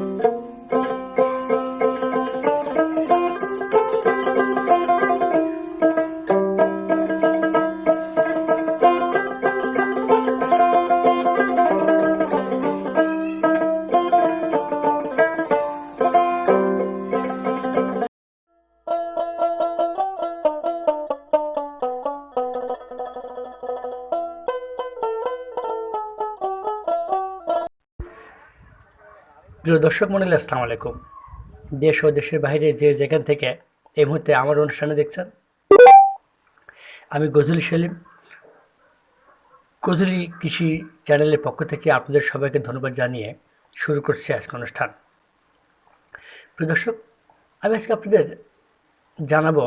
Mm-hmm. প্রিয় দর্শক মন্ডলী, আসসালামু আলাইকুম। দেশ ও দেশের বাইরে যে যেখান থেকে এই মুহূর্তে আমার অনুষ্ঠানে দেখছেন, আমি গজলি সেলিম। গজলি কৃষি চ্যানেলের পক্ষ থেকে আপনাদের সবাইকে ধন্যবাদ জানিয়ে শুরু করছি আজকে অনুষ্ঠান। প্রিয় দর্শক, আমি আজকে আপনাদের জানাব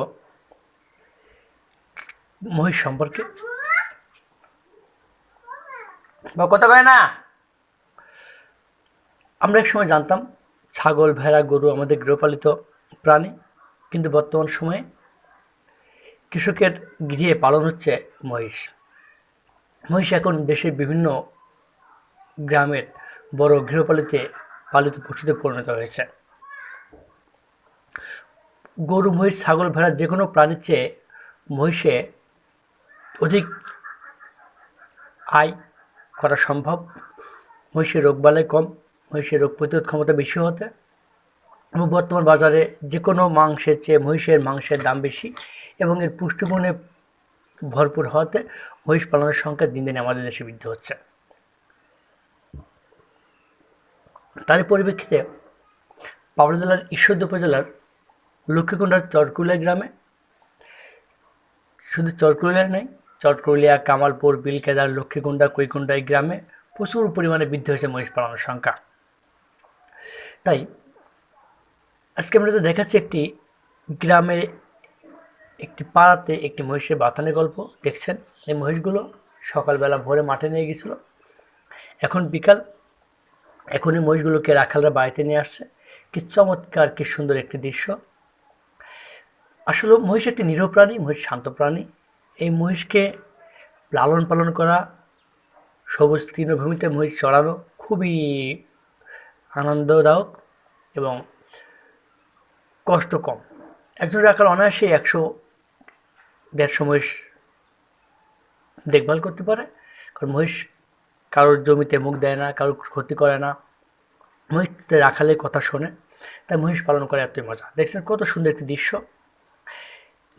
মহিষ সম্পর্কে। বা কথা কয় না? আমরা এক সময় জানতাম ছাগল, ভেড়া, গরু আমাদের গৃহপালিত প্রাণী, কিন্তু বর্তমান সময়ে কৃষকের গৃহে পালন হচ্ছে মহিষ। মহিষ এখন দেশের বিভিন্ন গ্রামের বড় গৃহপালিতে পালিত পশুতে পরিণত হয়েছে। গরু, মহিষ, ছাগল, ভেড়া যে কোনো প্রাণীর চেয়ে মহিষে অধিক আয় করা সম্ভব। মহিষের রোগবালাই কম মহিষের রোগ প্রতিরোধ ক্ষমতা বেশি হতে এবং বর্তমান বাজারে যে কোনো মাংসের চেয়ে মহিষের মাংসের দাম বেশি এবং এর পুষ্টিগুণে ভরপুর হওয়াতে মহিষ পালনের সংখ্যা দিন দিন আমাদের দেশে বৃদ্ধি হচ্ছে। তারই পরিপ্রেক্ষিতে পাবনা জেলার ঈশ্বরদী উপজেলার লক্ষ্মীকুণ্ডার চরকুলিয়া গ্রামে শুধু চরকুলিয়া নেই চটকুলিয়া কামালপুর, বিলকেদার, লক্ষ্মীকুণ্ডা, কৈকুণ্ডা এই গ্রামে প্রচুর পরিমাণে বৃদ্ধি হয়েছে মহিষ পালনের সংখ্যা। তাই আজকে আমরা তো দেখাচ্ছি একটি গ্রামে একটি পাড়াতে একটি মহিষের বাতানের গল্প। দেখছেন? এই মহিষগুলো সকালবেলা ভোরে মাঠে নিয়ে গেছিল। এখন বিকাল। এখন এই মহিষগুলোকে রাখালরা বাড়িতে নিয়ে আসছে। কি চমৎকার, কি সুন্দর একটি দৃশ্য। আসলে মহিষ একটি নিরীহ প্রাণী, মহিষ শান্ত প্রাণী। এই মহিষকে লালন পালন করা, সবুজ তৃণভূমিতে মহিষ চড়ানো খুবই আনন্দদায়ক এবং কষ্ট কম একজন রাখাল অনায়াসে একশো দেড়শো মহিষ দেখভাল করতে পারে। কারণ মহিষ কারোর জমিতে মুখ দেয় না, কারোর ক্ষতি করে না। মহিষ রাখালের কথা শোনে, তাই মহিষ পালন করে এতই মজা। দেখছেন কত সুন্দর একটি দৃশ্য।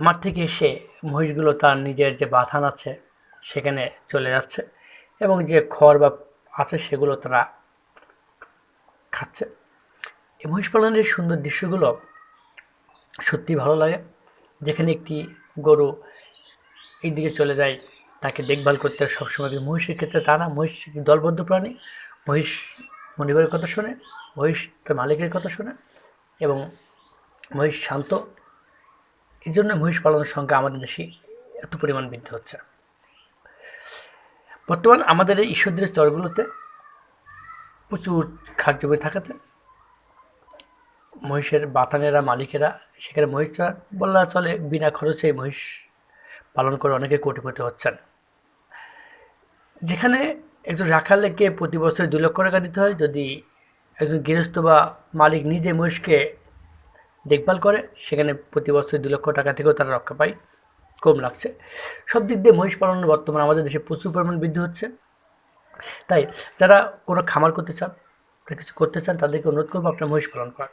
মাঠ থেকে এসে মহিষগুলো তার নিজের যে বাথান আছে, সেখানে চলে যাচ্ছে এবং যে খড় বা আছে, সেগুলো তারা খাচ্ছে। এই মহিষ পালনের সুন্দর দৃশ্যগুলো সত্যি ভালো লাগে। যেখানে একটি গরু এই দিকে চলে যায়, তাকে দেখভাল করতে হয় সবসময়। মহিষের ক্ষেত্রে তা না, মহিষ দলবদ্ধ প্রাণী। মহিষ মনিবের কথা শোনে, মহিষ তার মালিকের কথা শোনে এবং মহিষ শান্ত। এই জন্য মহিষ পালনের সংখ্যা আমাদের দেশে এত পরিমাণ বৃদ্ধি হচ্ছে। বর্তমান আমাদের এই ঈশ্বরদের চরগুলোতে প্রচুর খাদ্য থাকাতে মহিষের বাতানেরা, মালিকেরা সেখানে মহিষ চড় বলা চলে। বিনা খরচে মহিষ পালন করে অনেকে কোটিপতি হচ্ছেন। যেখানে একজন রাখালেকে প্রতি বছর দু লক্ষ টাকা দিতে হয়, যদি একজন গৃহস্থ বা মালিক নিজে মহিষকে দেখভাল করে, সেখানে প্রতি বছর দু লক্ষ টাকা থেকেও তারা রক্ষা পায়। কম লাগছে। সব দিক দিয়ে মহিষ পালন বর্তমানে আমাদের দেশে প্রচুর পরিমাণ বৃদ্ধি হচ্ছে। তাই যারা কোনো খামার করতে চান কিছু করতে চান, তাদেরকে অনুরোধ করব আপনার মহিষ পালন করার।